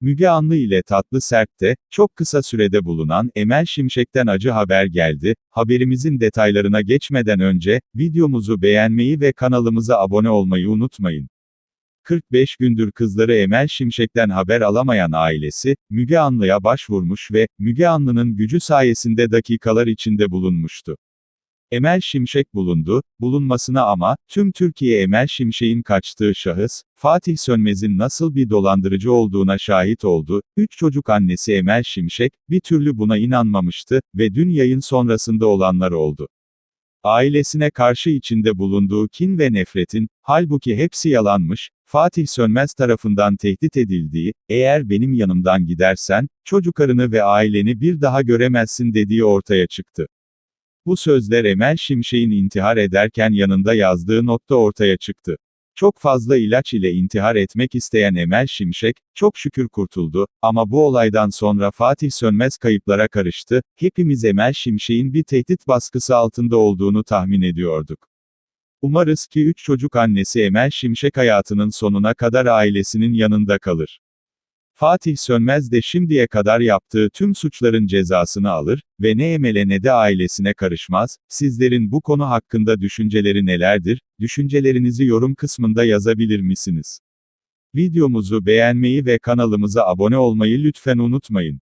Müge Anlı ile Tatlı Sert'te, çok kısa sürede bulunan Emel Şimşek'ten acı haber geldi. Haberimizin detaylarına geçmeden önce, videomuzu beğenmeyi ve kanalımıza abone olmayı unutmayın. 45 gündür kızları Emel Şimşek'ten haber alamayan ailesi, Müge Anlı'ya başvurmuş ve, Müge Anlı'nın gücü sayesinde dakikalar içinde bulunmuştu. Emel Şimşek bulundu, bulunmasına ama, tüm Türkiye Emel Şimşek'in kaçtığı şahıs, Fatih Sönmez'in nasıl bir dolandırıcı olduğuna şahit oldu, üç çocuk annesi Emel Şimşek, bir türlü buna inanmamıştı ve dün yayın sonrasında olanlar oldu. Ailesine karşı içinde bulunduğu kin ve nefretin, halbuki hepsi yalanmış, Fatih Sönmez tarafından tehdit edildiği, eğer benim yanımdan gidersen, çocuklarını ve aileni bir daha göremezsin dediği ortaya çıktı. Bu sözler Emel Şimşek'in intihar ederken yanında yazdığı nokta ortaya çıktı. Çok fazla ilaç ile intihar etmek isteyen Emel Şimşek, çok şükür kurtuldu, ama bu olaydan sonra Fatih Sönmez kayıplara karıştı, hepimiz Emel Şimşek'in bir tehdit baskısı altında olduğunu tahmin ediyorduk. Umarız ki üç çocuk annesi Emel Şimşek hayatının sonuna kadar ailesinin yanında kalır. Fatih Sönmez de şimdiye kadar yaptığı tüm suçların cezasını alır ve ne Emel'e ne de ailesine karışmaz. Sizlerin bu konu hakkında düşünceleri nelerdir? Düşüncelerinizi yorum kısmında yazabilir misiniz? Videomuzu beğenmeyi ve kanalımıza abone olmayı lütfen unutmayın.